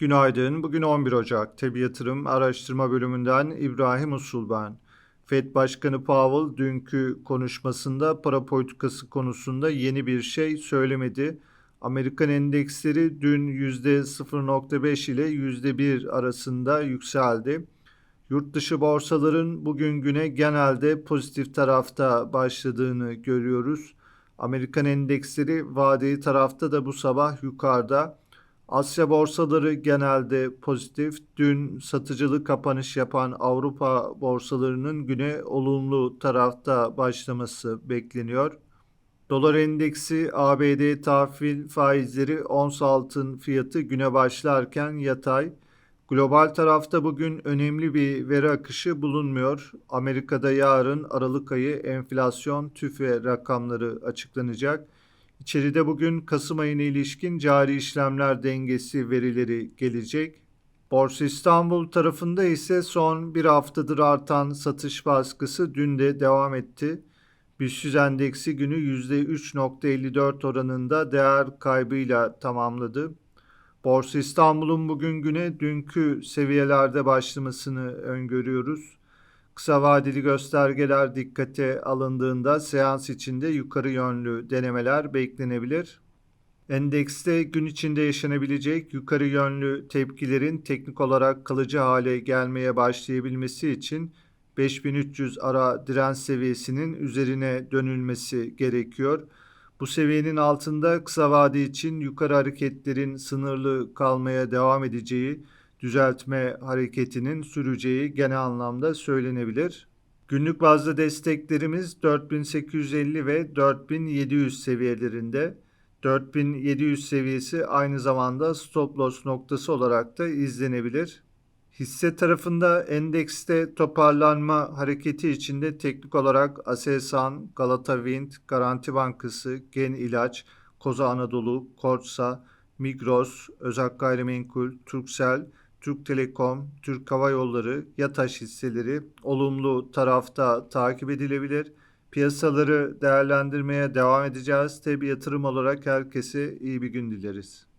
Günaydın. Bugün 11 Ocak. Tebi Yatırım Araştırma Bölümünden İbrahim Usul ben. Fed Başkanı Powell dünkü konuşmasında para politikası konusunda yeni bir şey söylemedi. Amerikan endeksleri dün %0.5 ile %1 arasında yükseldi. Yurt dışı borsaların bugün güne genelde pozitif tarafta başladığını görüyoruz. Amerikan endeksleri vadeli tarafta da bu sabah yukarıda. Asya borsaları genelde pozitif. Dün satıcılı kapanış yapan Avrupa borsalarının güne olumlu tarafta başlaması bekleniyor. Dolar endeksi ABD tahvil faizleri ons altın fiyatı güne başlarken yatay. Global tarafta bugün önemli bir veri akışı bulunmuyor. Amerika'da yarın Aralık ayı enflasyon tüfe rakamları açıklanacak. İçeride bugün Kasım ayına ilişkin cari işlemler dengesi verileri gelecek. Borsa İstanbul tarafında ise son bir haftadır artan satış baskısı dün de devam etti. BIST endeksi günü %3.54 oranında değer kaybıyla tamamladı. Borsa İstanbul'un bugün güne dünkü seviyelerde başlamasını öngörüyoruz. Kısa vadeli göstergeler dikkate alındığında seans içinde yukarı yönlü denemeler beklenebilir. Endekste gün içinde yaşanabilecek yukarı yönlü tepkilerin teknik olarak kalıcı hale gelmeye başlayabilmesi için 5300 ara direnç seviyesinin üzerine dönülmesi gerekiyor. Bu seviyenin altında kısa vade için yukarı hareketlerin sınırlı kalmaya devam edeceği düzeltme hareketinin süreceği genel anlamda söylenebilir. Günlük bazda desteklerimiz 4850 ve 4700 seviyelerinde. 4700 seviyesi aynı zamanda stop loss noktası olarak da izlenebilir. Hisse tarafında endekste toparlanma hareketi içinde teknik olarak Aselsan, Galata Wind, Garanti Bankası, Gen İlaç, Koza Anadolu, Korsa, Migros, Özak Gayrimenkul, Turkcell, Türk Telekom, Türk Hava Yolları, Yataş hisseleri olumlu tarafta takip edilebilir. Piyasaları değerlendirmeye devam edeceğiz. Tabi yatırım olarak herkese iyi bir gün dileriz.